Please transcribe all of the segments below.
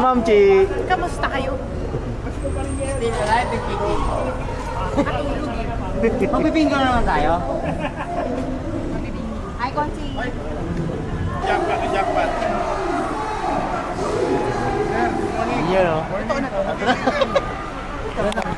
Ma'am Chi. Kamusta kayo? Still alive and kicking. Magpipingo na naman tayo. Hi, Conchi. Jackpot, jackpot. Yun oh. o. Ito na to. Ito na to.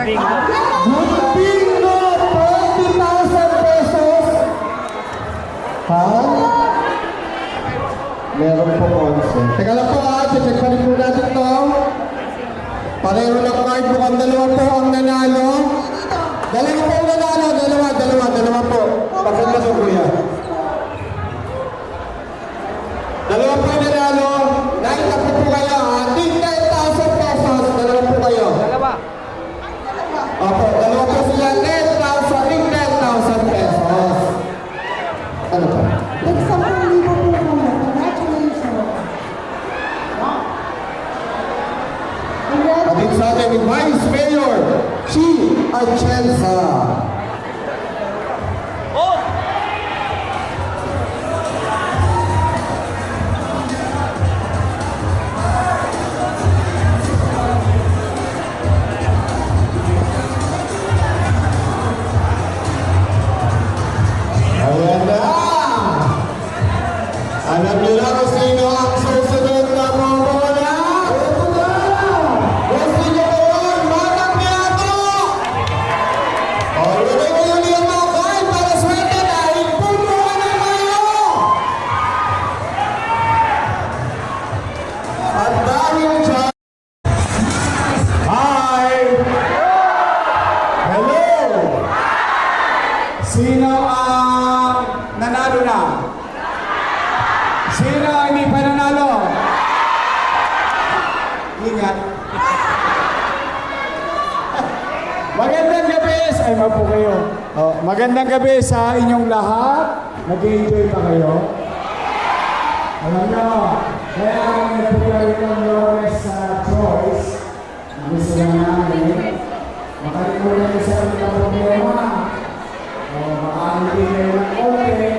Bingo. Bingo! pesos! Meron po 11. Teka lang po ha, check pa rin po natin to. Pareho ng card po ang dalawa po ang nanalo. Dalawa po ang nanalo, dalawa, dalawa, dalawa po. Pakita po kuya. Sino ang hindi pa nanalo? Ingat. Magandang gabi. Ay, mapo kayo. Oh, magandang gabi sa inyong lahat. Nag-enjoy pa kayo? Alam nyo, kaya kami nagpapalagay ng Lawrence sa choice. Gusto lang namin, makalimutan niyo sa inyong problema. O, makakamiti kayo ng konti,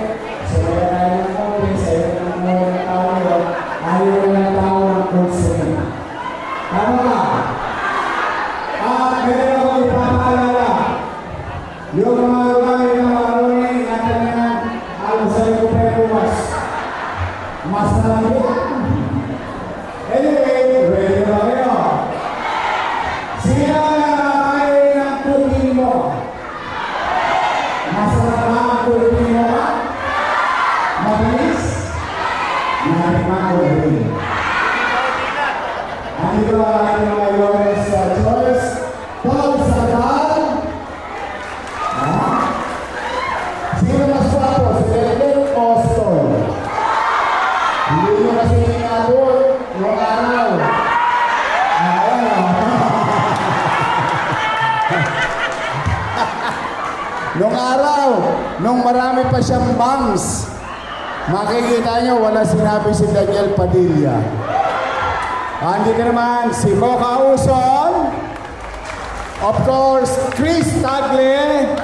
sinabi si Daniel Padilla. Andito naman si Mocha Uson, of course, Chris Tagle,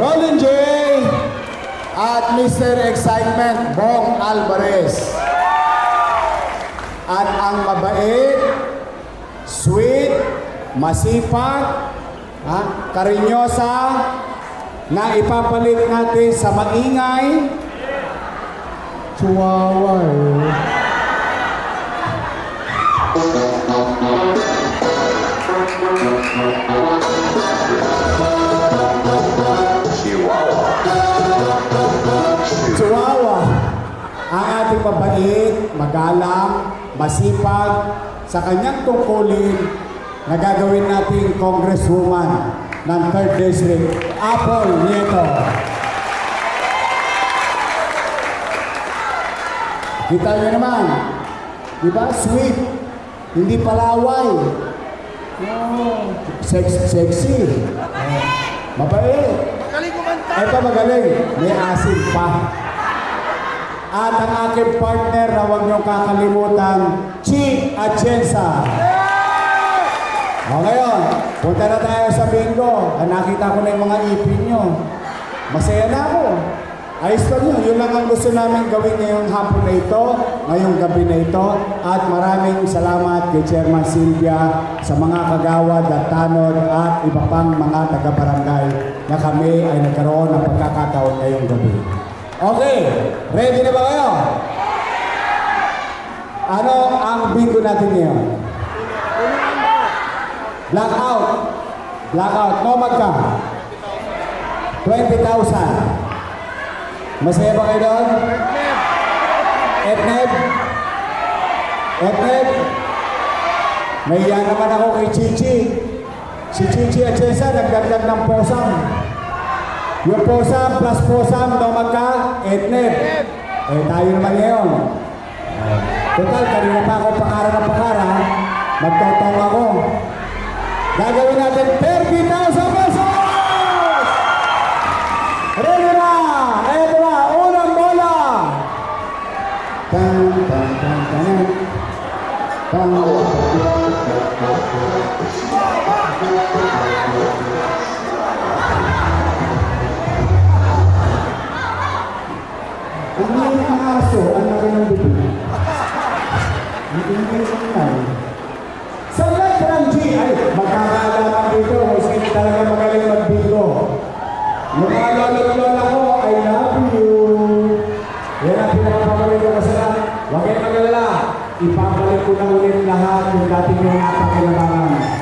Roland J, at Mr. Excitement, Bong Alvarez. At ang mabait, sweet, masipag, ha, karinyosa, na ipapalit natin sa maingay, Chihuahua eh. Chihuahua. Ang ating mabait, magalang, masipag, sa kanyang tungkulin na gagawin nating congresswoman ng 3rd District, Apple Nieto. Kita niyo naman, di ba? Sweet, hindi palaway. Oh, sex, sexy. Mabait. Ito magaling, may asin pa. At ang aking partner na huwag niyong kakalimutan, Chi Atienza. O ngayon, punta na tayo sa bingo. Nakita ko na yung mga ipin nyo. Masaya na ako. Ayos lang yun. Yun lang ang gusto namin gawin ngayong hapon na ito, ngayong gabi na ito. At maraming salamat kay Chairman Silvia sa mga kagawad at tanod at iba pang mga taga-barangay na kami ay nagkaroon ng pagkakataon ngayong gabi. Okay, ready na ba kayo? Ano ang bingo natin ngayon? Blackout. Blackout. No magka. 20,000. Masaya ba kayo doon? Etneb? Etneb? Nahiya naman ako kay Chichi. Si Chichi at Cesar nagdagdag ng posam. Yung posam plus posam, no magka, etneb. Eh tayo naman ngayon. Total, kanina pa ako pakara ng pakara. Magtotong ako. Gagawin natin 30,000 pesos! Ready na! Eto na, unang bola! Tan, tan, tan, tan, tan. Ang mga ng aso, ang laki ng bibig. Hindi mo yung nanay. Sa Letrang G, ay, magkakaalaman dito kung sino talaga magaling mag-bingo. Yung mga lolo at lola ko, I love you. Yan ang na, huwag kayong magalala. Ipapalik ko na ulit lahat yung dati nyo napakilabangan.